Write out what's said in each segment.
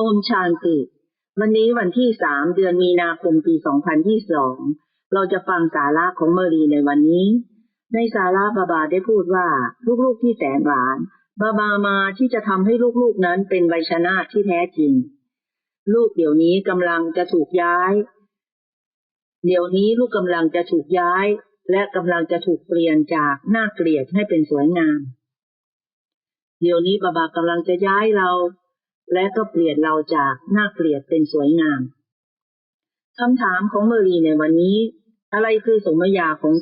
อมชานติ วันนี้วันที่สามเดือนมีนาคมปี 2022 เราจะฟังสาระของเมรีในวันนี้ ในสาระบาบาได้พูดว่า ลูกๆที่แสนหวาน บาบามาที่จะทำให้ลูกๆนั้นเป็นไวยชนะที่แท้จริง ลูกเดี๋ยวนี้กำลังจะถูกย้าย เดี๋ยวนี้ลูกกำลังจะถูกย้าย และกำลังจะถูกเปลี่ยนจากน่าเกลียดให้เป็นสวยงามเดี๋ยวนี้บาบากำลังจะย้ายเรา และก็เปลี่ยนเราจากน่าเกลียดเป็นสวยงามคำถามของเมอรีในวันนี้ อะไรคือสมญาของ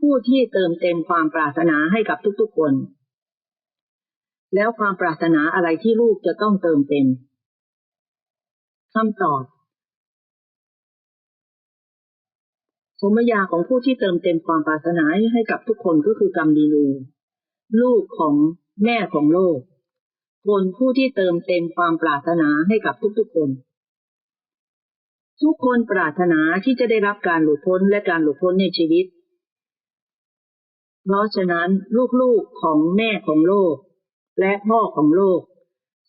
ผู้ที่เติมเต็มความปรารถนาให้กับทุกๆคน แล้วความปรารถนาอะไรที่ลูกจะต้องเติมเต็มคำตอบ สมญาของผู้ที่เติมเต็มความปรารถนาให้กับทุกคนก็คือกรรมดีลูลูกของแม่ของโลก คนผู้ที่เติมเต็มความปรารถนาให้กับทุกๆคน ทุกคนปรารถนาที่จะได้รับการหลุดพ้นและการหลุดพ้นในชีวิต เพราะฉะนั้นลูกๆของแม่ของโลก และพ่อของโลก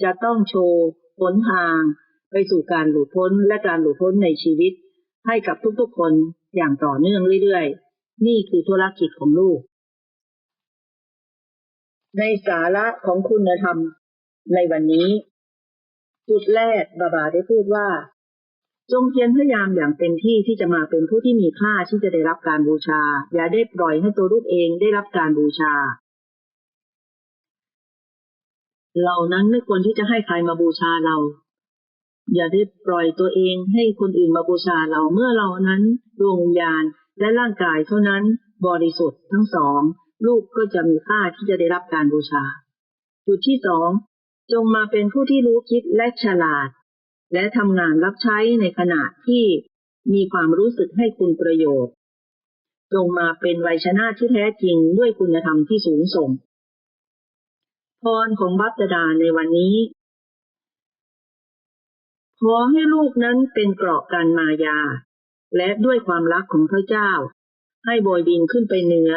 จะต้องโชว์หนทางไปสู่การหลุดพ้นและการหลุดพ้นในชีวิต ให้กับทุกๆคนอย่างต่อเนื่องเรื่อยๆ นี่คือธุรกิจของลูก ในสาระของคุณธรรม ในวันนี้ จุดแรกบาบาได้พูดว่า จงเพียรพยายามอย่างเต็มที่ที่จะมาเป็นผู้ที่มีค่าที่จะได้รับการบูชา อย่าได้ปล่อยให้ตัวลูกเองได้รับการบูชาเรานั้นไม่ควรที่จะให้ใครมาบูชาเรา อย่าได้ปล่อยตัวเองให้คนอื่นมาบูชาเราเมื่อเรานั้นดวงวิญญาณและร่างกายเท่านั้นบริสุทธิ์ทั้งสอง ลูกก็จะมีค่าที่จะได้รับการบูชา จุดที่สอง จงมาเป็นผู้ที่รู้คิดและฉลาด และทำงานรับใช้ในขณะที่มีความรู้สึกให้คุณประโยชน์ จงมาเป็นไวชนะที่แท้จริงด้วยคุณธรรมที่สูงส่ง พรของบัพตดาในวันนี้ ขอให้ลูกนั้นเป็นเกราะกันมายา และด้วยความรักของพระเจ้า ให้โบยบินขึ้นไปเหนือ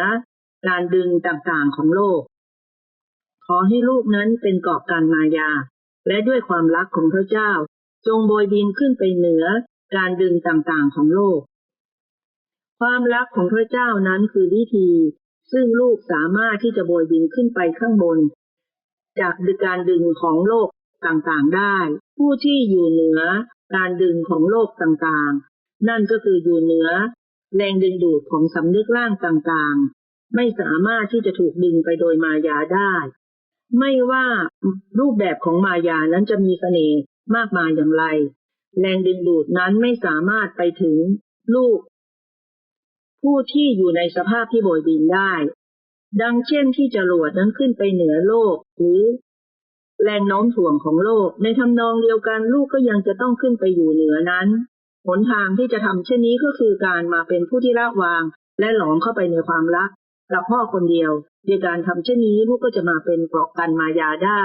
การดึงต่างๆของโลก อให้ลูกนั้นเป็นเกาะกันมายา และด้วยความรักของพระเจ้า จงโบยบินขึ้นไปเหนือการดึงต่างๆของโลก ความรักของพระเจ้านั้นคือวิธี ซึ่งลูกสามารถที่จะโบยบินขึ้นไปข้างบน จากการดึงของโลกต่างๆได้ ผู้ที่อยู่เหนือการดึงของโลกต่างๆ นั่นก็คืออยู่เหนือ แรงดึงดูดของสำนึกร่างต่างๆ ไม่สามารถที่จะถูกดึงไปโดยมายาได้ ไม่ว่ารูปแบบของมายานั้นจะมีเสน่ห์มากมายอย่างไร แรงดึงดูดนั้นไม่สามารถไปถึงลูก ผู้ที่อยู่ในสภาพที่โบยบินได้ ดังเช่นที่จรวดนั้นขึ้นไปเหนือโลก หรือ แรงโน้มถ่วงของโลก ในทำนองเดียวกันลูกก็ยังจะต้องขึ้นไปอยู่เหนือนั้นหนทางที่จะทำเช่นนี้ก็คือการมาเป็นผู้ที่ละวาง และหลอมเข้าไปในความรัก กับพ่อคนเดียวด้วยการทำเช่นนี้ลูกก็จะมาเป็นเกราะกันมายาได้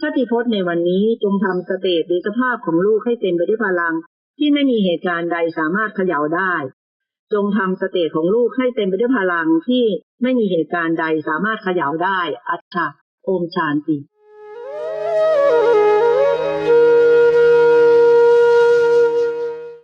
ชาติพจน์ในวันนี้จงทำสเตตหรือสภาพของลูกให้เต็มไปด้วยพลัง ที่ไม่มีเหตุการณ์ใดสามารถเขย่าได้ จงทำสเตตของลูกให้เต็มไปด้วยพลังที่ไม่มีเหตุการณ์ใดสามารถเขย่าได้อัตถะโอมชานติ